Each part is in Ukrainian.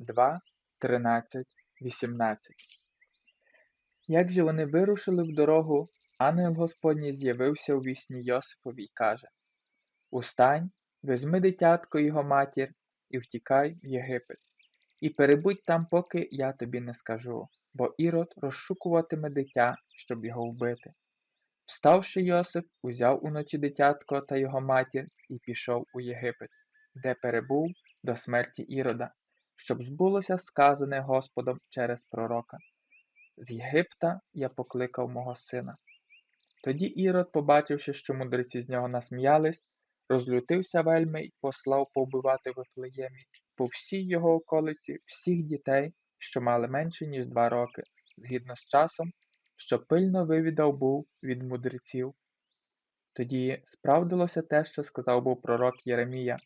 2, 13, 18 Як же вони вирушили в дорогу, ангел Господній з'явився у вісні Йосипові й каже Устань, візьми дитятко і його матір і втікай в Єгипет, і перебудь там, поки я тобі не скажу, бо Ірод розшукуватиме дитя, щоб його вбити. Вставши Йосип, узяв уночі дитятко та його матір і пішов у Єгипет, де перебув до смерті Ірода, щоб збулося сказане Господом через пророка. З Єгипта я покликав мого сина. Тоді Ірод, побачивши, що мудреці з нього насміялись, розлютився вельми і послав повбивати в Вифлеємі по всій його околиці всіх дітей, що мали менше, ніж два роки, згідно з часом, що пильно вивідав був від мудреців. Тоді справдилося те, що сказав був пророк Єремія.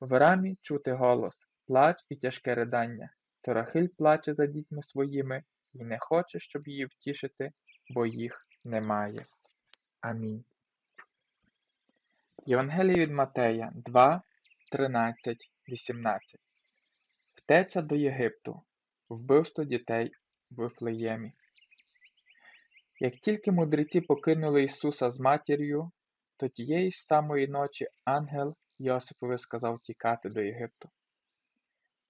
В рамі чути голос, плач і тяжке ридання. То Рахиль плаче за дітьми своїми і не хоче, щоб її втішити, бо їх немає. Амінь. Євангеліє від Матея 2, 13, 18 Втеча до Єгипту. Вбивство дітей в Вифлеємі. Як тільки мудреці покинули Ісуса з матір'ю, то тієї ж самої ночі ангел Йосипові сказав тікати до Єгипту.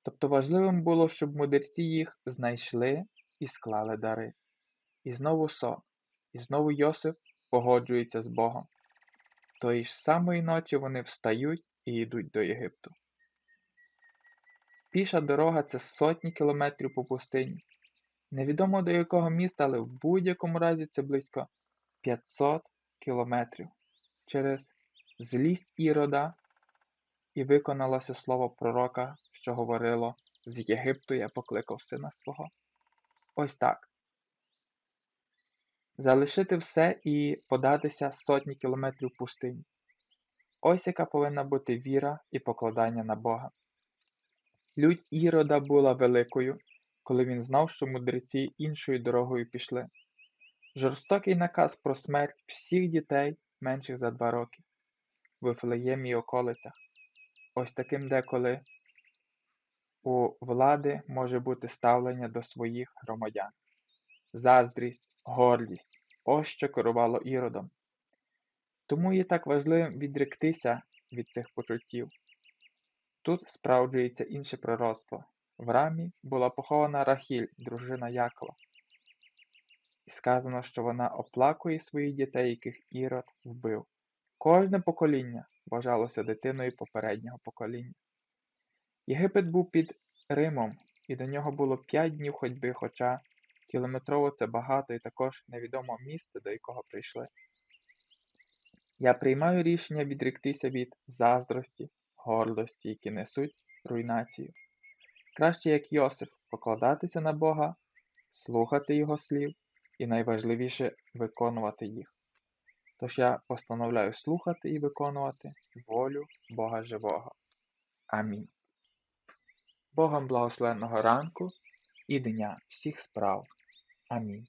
Тобто важливим було, щоб мудреці їх знайшли і склали дари. І знову сон, і знову Йосип погоджується з Богом. Тої ж самої ночі вони встають і йдуть до Єгипту. Піша дорога це сотні кілометрів по пустині. Невідомо до якого міста, але в будь-якому разі це близько 500 кілометрів. Через злість Ірода і виконалося слово пророка, що говорило з Єгипту я покликав сина свого. Ось так. Залишити все і податися сотні кілометрів пустині. Ось яка повинна бути віра і покладання на Бога. Лють Ірода була великою, коли він знав, що мудреці іншою дорогою пішли. Жорстокий наказ про смерть всіх дітей менших за два роки, в Вифлеємі околицях. Ось таким деколи у влади може бути ставлення до своїх громадян. Заздрість, гордість ось що керувало іродом. Тому є так важливим відректися від цих почуттів. Тут справджується інше пророцтво. В рамі була похована Рахіль, дружина Якова. І сказано, що вона оплакує своїх дітей, яких Ірод вбив. Кожне покоління вважалося дитиною попереднього покоління. Єгипет був під Римом, і до нього було п'ять днів ходьби, хоча кілометрово це багато і також невідомо місце, до якого прийшли. Я приймаю рішення відректися від заздрості, гордості, які несуть руйнацію. Краще, як Йосиф, покладатися на Бога, слухати Його слів і найважливіше виконувати їх. Тож я постановляю слухати і виконувати волю Бога Живого. Амінь. Богом благословенного ранку і дня всіх справ. Амінь.